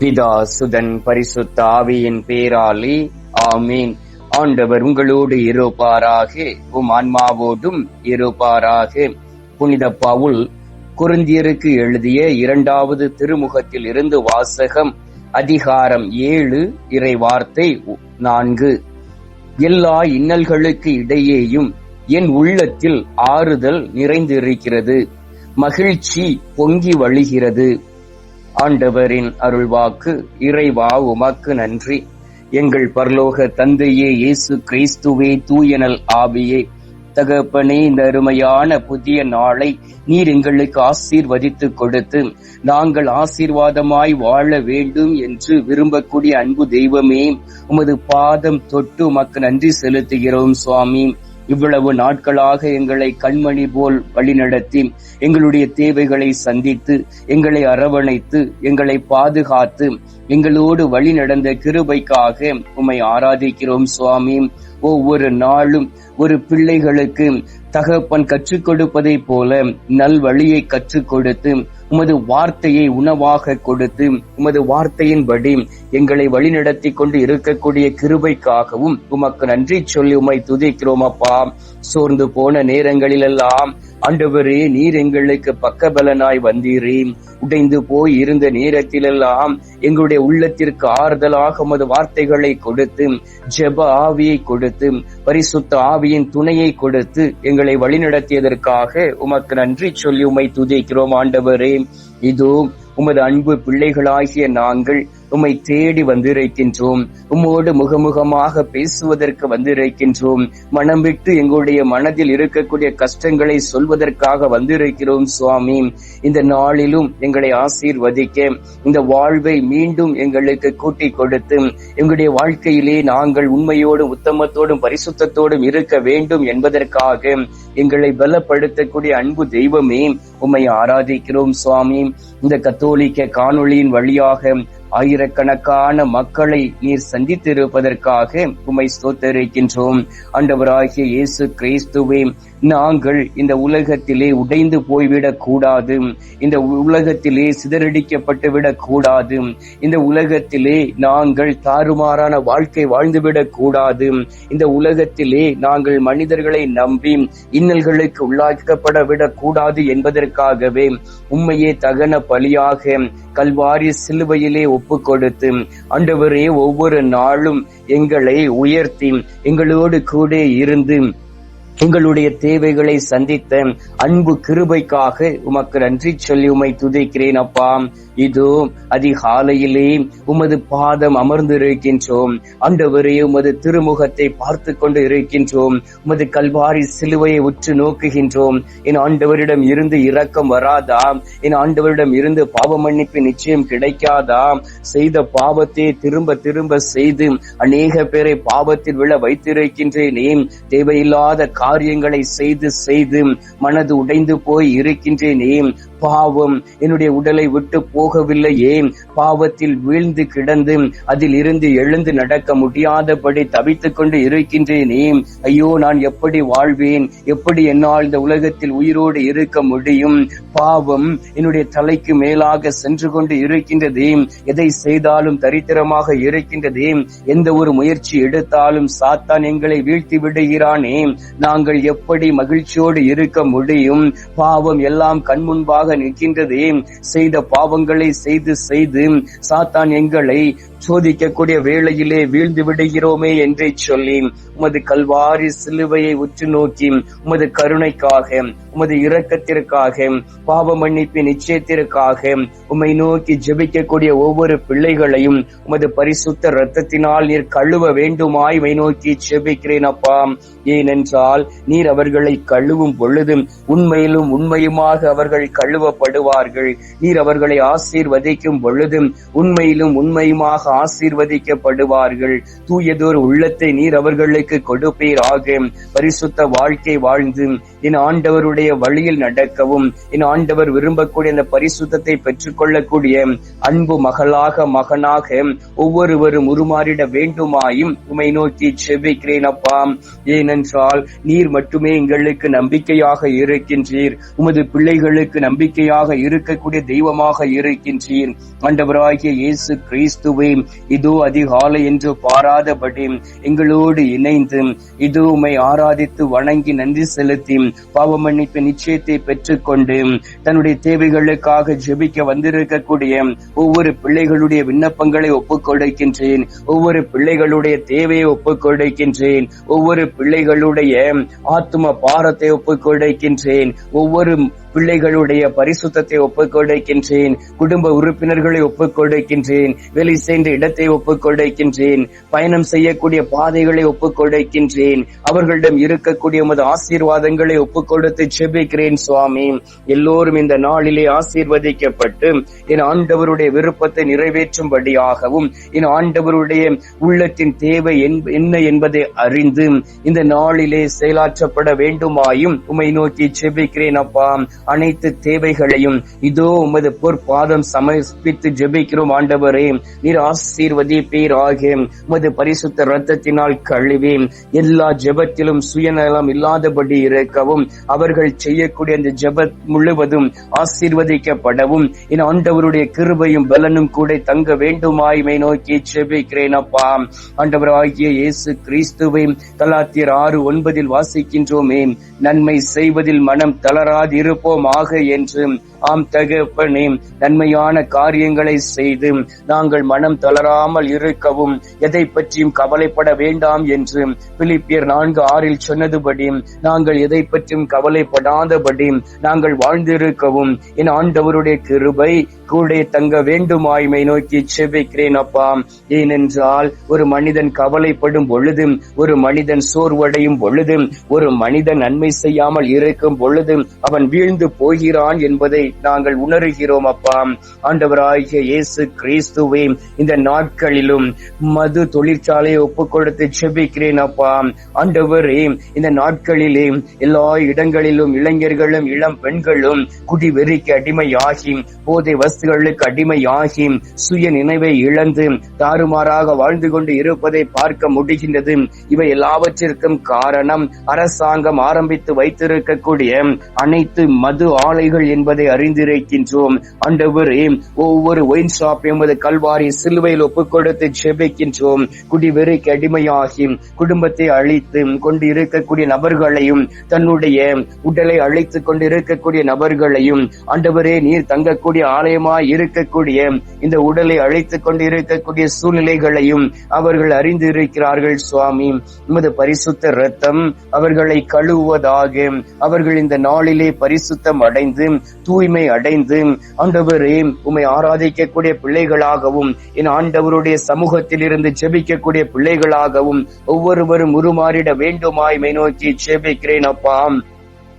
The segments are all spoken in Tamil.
பிதா சுதன் பரிசுத்த ஆவியின் பேராலே ஆமீன். ஆண்டவர் உங்களோடு இருப்பாராக உம் ஆன்மாவோடும் இருப்பாராக. புனித பவுல் குருந்தியருக்கு எழுதிய இரண்டாவது திருமுகத்தில் இருந்து வாசகம் அதிகாரம் ஏழு இறை வார்த்தை நான்கு. எல்லா இன்னல்களுக்கு இடையேயும் என் உள்ளத்தில் ஆறுதல் நிறைந்திருக்கிறது. மகிழ்ச்சி பொங்கி வழிகிறது. ஆண்டவரின் அருள்வாக்கு இறைவா உமக்கு நன்றி. எங்கள் பரலோக தந்தையே இயேசு கிறிஸ்துவே தூயனல் ஆவியே. தகப்பனே இந்த அருமையான புதிய நாளை நீர் எங்களுக்கு ஆசீர்வதித்து கொடுத்து நாங்கள் ஆசீர்வாதமாய் வாழ வேண்டும் என்று விரும்பக்கூடிய அன்பு தெய்வமே உமது பாதம் தொட்டு உமக்கு நன்றி செலுத்துகிறோம் சுவாமி. இவ்வளவு நாட்களாக எங்களை கண்மணி போல் வழிநடத்தி எங்களுடைய தேவைகளை சந்தித்து எங்களை அரவணைத்து எங்களை பாதுகாத்து எங்களோடு வழி நடந்த கிருபைக்காக உம்மை ஆராதிக்கிறோம் சுவாமி. ஒவ்வொரு நாளும் ஒரு பிள்ளைகளுக்கு தகப்பன் கற்றுக் கொடுப்பதை போல நல் வழியை கற்றுக் கொடுத்து உமது வார்த்தையை உணவாக கொடுத்து உமது வார்த்தையின்படி எங்களை வழிநடத்தி கொண்டு இருக்கக்கூடிய கிருபைக்காகவும் உமக்கு நன்றி சொல்லி உமை துதிக்கிறோம் அப்பா. சோர்ந்து போன நேரங்களிலெல்லாம் ஆண்டவரே நீர் எங்களுக்கு பக்கபலனாய் வந்தீரே. உடைந்து போய் இருந்த நேரத்திலெல்லாம் எங்களுடைய உள்ளத்திற்கு ஆறுதலாக உமது வார்த்தைகளை கொடுத்து ஜெப ஆவியை கொடுத்து பரிசுத்த ஆவியின் துணையை கொடுத்து எங்களை வழிநடத்தியதற்காக உமக்கு நன்றி சொல்லி உமை துதிக்கிறோம் ஆண்டவரே. இதோ உமது அன்பு பிள்ளைகளாகிய நாங்கள் உம்மை தேடி வந்திருக்கின்றோம். உம்மோடு முகமுகமாக பேசுவதற்கு வந்திருக்கின்றோம். மனம் விட்டு எங்களுடைய மனதில் இருக்கக்கூடிய கஷ்டங்களை சொல்வதற்காக வந்திருக்கிறோம் சுவாமி. இந்த நாளிலும் எங்களை ஆசீர்வதிக்க இந்த வாழ்வை மீண்டும் எங்களுக்கு கூட்டி கொடுத்து எங்களுடைய வாழ்க்கையிலே நாங்கள் உண்மையோடும் உத்தமத்தோடும் பரிசுத்தத்தோடும் இருக்க வேண்டும் என்பதற்காக எங்களை பலப்படுத்தக்கூடிய அன்பு தெய்வமே உம்மை ஆராதிக்கிறோம் சுவாமி. இந்த கத்தோலிக்க காணொளியின் வழியாக ஆயிரக்கணக்கான மக்களை நீர் சந்தித்திருப்பதற்காக உமை ஸ்தோத்தரிக்கின்றோம். ஆண்டவராகிய இயேசு கிறிஸ்துவே நாங்கள் இந்த உலகத்திலே உடைந்து போய்விடக் கூடாது. இந்த உலகத்திலே சிதறடிக்கப்பட்டு விடக் கூடாது. இந்த உலகத்திலே நாங்கள் தாறுமாறான வாழ்க்கை வாழ்ந்துவிடக் கூடாது. இந்த உலகத்திலே நாங்கள் மனிதர்களை நம்பி இன்னல்களுக்கு உள்ளாக்கப்பட விடக் கூடாது என்பதற்காகவே உண்மையே தகன பலியாக கல்வாரி சிலுவையிலே ஒப்பு கொடுத்து அண்டவரே ஒவ்வொரு நாளும் எங்களை உயர்த்தி எங்களோடு கூட இருந்து எங்களுடைய தேவைகளை சந்தித்த அன்பு கிருபைக்காக உமக்கு நன்றி சொல்லி உமை துதிக்கிறேன் அப்பா. இதோ அதிகாலையிலே உமது பாதம் அமர்ந்து இருக்கின்றோம் அண்டவரே உமது திருமுகத்தை பார்த்து கொண்டு இருக்கின்றோம். உமது கல்வாரி சிலுவையை உற்று நோக்குகின்றோம். என் ஆண்டவரிடம் இருந்து இரக்கம் வராதா? என் ஆண்டவரிடம் இருந்து பாவ மன்னிப்பு நிச்சயம் கிடைக்காதா? செய்த பாவத்தை திரும்ப திரும்ப செய்து அநேக பேரை பாவத்தில் விழ வைத்திருக்கின்றேனே. தேவையில்லாத காரியங்களை செய்து செய்து மனது உடைந்து போய் இருக்கின்றேனே. பாவம் என்னுடைய உடலை விட்டு போகவில்லையே. பாவத்தில் வீழ்ந்து கிடந்து அதில் இருந்து எழுந்து நடக்க முடியாதபடி தவித்துக் கொண்டு இருக்கின்றேனே. ஐயோ நான் எப்படி வாழ்வேன்? எப்படி என்னால் இந்த உலகத்தில் உயிரோடு இருக்க முடியும்? பாவம் என்னுடைய தலைக்கு மேலாக சென்று கொண்டு இருக்கின்றதே. எதை செய்தாலும் தரித்திரமாக இருக்கின்றதே. எந்த ஒரு முயற்சி எடுத்தாலும் சாத்தான் எங்களை வீழ்த்தி விடுகிறானே. நாங்கள் எப்படி மகிழ்ச்சியோடு இருக்க முடியும்? பாவம் எல்லாம் கண்முன்பாக முன்பாக நிற்கின்றதே. செய்த பாவங்களை செய்து செய்து சாத்தான் எங்களை சோதிக்கக்கூடிய வேளையிலே வீழ்ந்து விடுகிறோமே என்றே சொல்லி உமது கல்வாரி சிலுவையை உற்று நோக்கி உமது கருணைக்காக உமது இரக்கத்திற்காக பாவ மன்னிப்பின் நிச்சயத்திற்காக உம்மை நோக்கி ஜெபிக்கக்கூடிய ஒவ்வொரு பிள்ளைகளையும் உமது பரிசுத்த ரத்தத்தினால் நீர் கழுவ வேண்டுமாய் மை நோக்கி ஜெபிக்கிறேன் அப்பா. ஏனென்றால் நீர் அவர்களை கழுவும் பொழுதும் உண்மையிலும் உண்மையுமாக அவர்கள் கழுவப்படுவார்கள். நீர் அவர்களை ஆசீர்வதிக்கும் பொழுதும் உண்மையிலும் உண்மையுமாக ஆசீர்வதிக்கப்படுவார்கள். தூயதோர் உள்ளத்தை நீர் அவர்களுக்கு கொடுப்பீராக. பரிசுத்த வாழ்க்கை வாழ்ந்து என் ஆண்டவருடைய வழியில் நடக்கவும் என் ஆண்டவர் விரும்பக்கூடிய அந்த பரிசுத்தத்தை பெற்றுக்கொள்ளக்கூடிய அன்பு மகளாக மகனாக ஒவ்வொருவரும் உருமாறிட வேண்டுமாயும் உமை நோக்கி செபிக்கிறேன் அப்பா. ஏனென்றால் நீர் மட்டுமே எங்களுக்கு நம்பிக்கையாக இருக்கின்றீர். உமது பிள்ளைகளுக்கு நம்பிக்கையாக இருக்கக்கூடிய தெய்வமாக இருக்கின்றீர். ஆண்டவராகிய இயேசு கிறிஸ்துவே இதோ அதிகாலை என்று பாராதபடி எங்களோடு இணைந்து இதோ உமை ஆராதித்து வணங்கி நன்றி செலுத்தி பாவ மன்னிப்பு நிச்சயத்தை பெற்றுக்கொண்டு தன்னுடைய தேவைகளுக்காக ஜெபிக்க வந்திருக்கக்கூடிய ஒவ்வொரு பிள்ளைகளுடைய விண்ணப்பங்களை ஒப்புக்கொடுக்கின்றேன். ஒவ்வொரு பிள்ளைகளுடைய தேவையை ஒப்புக்கொடுக்கின்றேன். ஒவ்வொரு பிள்ளைகளுடைய ஆத்ம பாரத்தை ஒப்புக்கொடுக்கின்றேன். ஒவ்வொரு பிள்ளைகளுடைய பரிசுத்தத்தை ஒப்புக்கொடுக்கின்றேன். குடும்ப உறுப்பினர்களை ஒப்புக்கொடுக்கின்றேன். வேலை செய்த இடத்தை ஒப்புக்கொடுக்கின்றேன். பயணம் செய்யக்கூடிய பாதைகளை ஒப்புக்கொடுக்கின்றேன். அவர்களிடம் இருக்கக்கூடிய உமது ஆசீர்வாதங்களை ஒப்புக்கொடுத்து செபிக்கிறேன் சுவாமி. எல்லோரும் இந்த நாளிலே ஆசீர்வதிக்கப்பட்டு என் ஆண்டவருடைய விருப்பத்தை நிறைவேற்றும்படியாகவும் என் ஆண்டவருடைய உள்ளத்தின் தேவை என்ப- என்ன என்பதை அறிந்து இந்த நாளிலே செயலாற்றப்பட வேண்டுமாயும் உமை நோக்கி செபிக்கிறேன் அப்பா. அனைத்து தேவைகளையும் இதோ உமது பொற்பாதம் சமர்ப்பித்து ஜெபிக்கிறோம் ஆண்டவரே. நீர் ஆசீர்வதிப்பீராக. உமது பரிசுத்த ரத்தத்தினால் கழுவி எல்லா ஜெபத்திலும் சுயநலம் இல்லாதபடி இருக்கவும் அவர்கள் செய்யக்கூடிய அந்த ஜெபத் முழுவதும் ஆசீர்வதிக்கப்படவும். என் ஆண்டவருடைய கிருபையும் பலனும் கூட தங்க வேண்டுமாய்மை நோக்கி ஜெபிக்கிறேன் அப்பா. ஆண்டவர் ஆகிய இயேசு கிறிஸ்துவை கலாத்தியர் ஆறு ஒன்பதில் வாசிக்கின்றோமே. நன்மை செய்வதில் மனம் தளராது இருப்போம் இருப்போமாக என்று ஆம் தகப்பனே நன்மையான காரியங்களை செய்து நாங்கள் மனம் தளராமல் இருக்கவும் எதை பற்றியும் கவலைப்பட வேண்டாம் என்று பிலிப்பியர் நான்கு ஆறில் சொன்னதுபடி நாங்கள் எதை பற்றியும் கவலைப்படாதபடி நாங்கள் வாழ்ந்திருக்கவும். என் ஆண்டவருடைய கிருபை கூட தங்க வேண்டுமாய்மை நோக்கி செபிக்கிறேன் அப்பா. ஏனென்றால் ஒரு மனிதன் கவலைப்படும் பொழுது ஒரு மனிதன் சோர்வடையும் பொழுது ஒரு மனிதன் நன்மை செய்யாமல் இருக்கும் பொழுது அவன் வீழ்ந்து போகிறான் என்பதை நாங்கள் உணர்கிறோம் அப்பா. ஆண்டவராகிய இயேசு கிறிஸ்துவே இந்த நாட்களிலும் மது தொழிற்சாலையை ஒப்புக் கொடுத்து செபிக்கிறேன் அப்பா. ஆண்டவரே இந்த நாட்களிலே எல்லா இடங்களிலும் இளைஞர்களும் இளம் பெண்களும் குடிவெறிக்கு அடிமையாகி போதை வஸ்துகளுக்கு அடிமையாகி சுய நினைவை இழந்து தாறுமாறாக வாழ்ந்து கொண்டு இருப்பதை பார்க்க முடிகின்றது. இவை எல்லாவற்றிற்கும் காரணம் அரசாங்கம் ஆரம்பித்து வைத்திருக்கக்கூடிய அனைத்து மது ஆலைகள் என்பதை அறிந்திருக்கின்றோம். ஆண்டவரே ஒவ்வொரு ஒயின் ஷாப் என்பது கல்வாரி சிலுவையில் ஒப்புக் கொடுத்து ஜெபிக்கின்றோம். குடிவெறிக்கு அடிமையாகி குடும்பத்தை அழித்து கொண்டு இருக்கக்கூடிய நபர்களையும் தன்னுடைய உடலை அழைத்துக் கொண்டு இருக்கக்கூடிய நபர்களையும் ஆண்டவரே நீர் தங்கக்கூடிய ஆலயமாக ஆலயமாய் இருக்கக்கூடிய இந்த உடலை அழைத்துக் கொண்டு இருக்கக்கூடிய சூழ்நிலைகளையும் அவர்கள் அறிந்து இருக்கிறார்கள் சுவாமி. உமது பரிசுத்த ரத்தம் அவர்களை கழுவுவதாக அவர்கள் இந்த நாளிலே பரிசுத்தம் அடைந்து தூய்மை அடைந்து ஆண்டவரே உம்மை ஆராதிக்கக்கூடிய பிள்ளைகளாகவும் என் ஆண்டவருடைய சமூகத்தில் இருந்து ஜெபிக்கக்கூடிய பிள்ளைகளாகவும் ஒவ்வொருவரும் உருமாறிட வேண்டுமாய் மை நோக்கி ஜெபிக்கிறேன் அப்பா.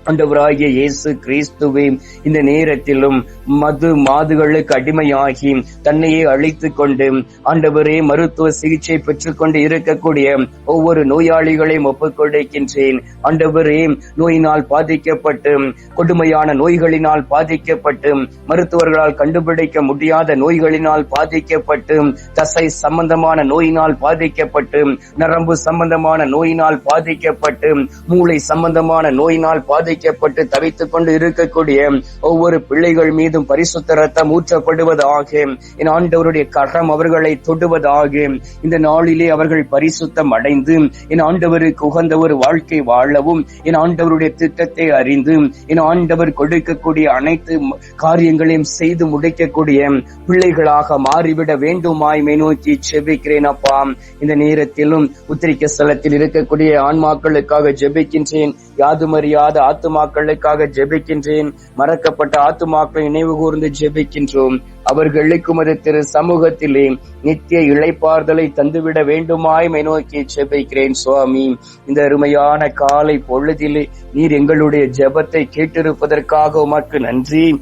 ஆண்டவராகிய இயேசு கிறிஸ்துவே இந்த நேரத்திலும் மது மாதுகளுக்கு அடிமையாகி தன்னையே அழித்துக் கொண்டு ஆண்டவரே மருத்துவ சிகிச்சை பெற்றுக்கொண்டு இருக்கக்கூடிய ஒவ்வொரு நோயாளிகளையும் ஒப்புக்கொடுக்கின்றேன். ஆண்டவரே நோயினால் பாதிக்கப்பட்டு கொடுமையான நோய்களினால் பாதிக்கப்பட்டு மருத்துவர்களால் கண்டுபிடிக்க முடியாத நோய்களினால் பாதிக்கப்பட்டு தசை சம்பந்தமான நோயினால் பாதிக்கப்பட்டு நரம்பு சம்பந்தமான நோயினால் பாதிக்கப்பட்டு மூளை சம்பந்தமான நோயினால் பாதி பாதிக்கப்பட்டு தவித்துக் கொண்டு இருக்கக்கூடிய ஒவ்வொரு பிள்ளைகள் மீதும் பரிசுத்த ரத்தம் ஊற்றப்படுவதாக. என் ஆண்டவருடைய கரம் அவர்களை தொடுவதாக. இந்த நாளிலே அவர்கள் பரிசுத்தம் அடைந்து என் ஆண்டவருக்கு உகந்த ஒரு வாழ்க்கை வாழவும் என் ஆண்டவருடைய திட்டத்தை அறிந்து என் ஆண்டவர் கொடுக்கக்கூடிய அனைத்து காரியங்களையும் செய்து முடிக்கக்கூடிய பிள்ளைகளாக மாறிவிட வேண்டுமாய் நோக்கி செபிக்கிறேன் அப்பா. இந்த நேரத்திலும் உத்திரிக்க ஸ்தலத்தில் இருக்கக்கூடிய ஆன்மாக்களுக்காக ஜெபிக்கின்றேன். யாதுமறியாத ஆத்துமாக்களுக்காக ஜெபிக்கின்றேன். மறக்கப்பட்ட ஆத்துமாக்களை நினைவு கூர்ந்து ஜெபிக்கின்றோம். அவர்களுக்கு உமது திரு சமூகத்திலே நித்திய இழைப்பார்தலை தந்துவிட வேண்டுமாய் நோக்கி ஜெபிக்கிறேன் சுவாமி. இந்த அருமையான காலை பொழுதிலே நீர் எங்களுடைய ஜெபத்தை கேட்டிருப்பதற்காக உமக்கு நன்றி.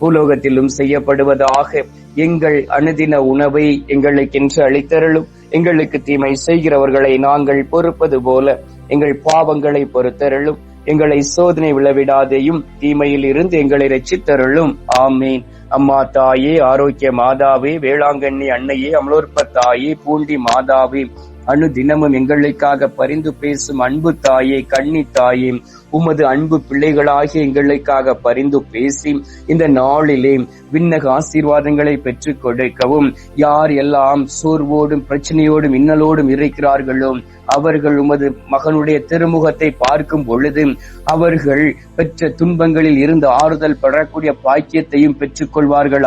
பூலோகத்திலும் செய்யப்படுவதாக எங்கள் அனுதின உணவை எங்களுக்கென்று அளித்தருளும். எங்களுக்கு தீமை செய்கிறவர்களை நாங்கள் பொறுப்பது போல எங்கள் பாவங்களை பொறுத்தருளும். எங்களை சோதனை விளவிடாதையும் தீமையில் இருந்து எங்களை ரச்சித்தருளும் ஆமீன். அம்மா தாயே ஆரோக்கிய மாதாவே வேளாங்கண்ணி அன்னையே அமலோற்ப தாயே பூண்டி மாதாவே. அணு தினமும் எங்களுக்காக பரிந்து பேசும் அன்பு தாயே கண்ணி தாயே உமது அன்பு பிள்ளைகளாகிய எங்களுக்காக பரிந்து பேசி இந்த நாளிலே விண்ணக ஆசீர்வாதங்களை பெற்றுக் கொடுக்கவும். யார் எல்லாம் சோர்வோடும் பிரச்சனையோடும் இன்னலோடும் இருக்கிறார்களோ அவர்கள் உமது மகனுடைய திருமுகத்தை பார்க்கும் பொழுது அவர்கள் பெற்ற துன்பங்களில் இருந்து ஆறுதல் பெறக்கூடிய பாக்கியத்தையும் பெற்றுக் கொள்வார்கள்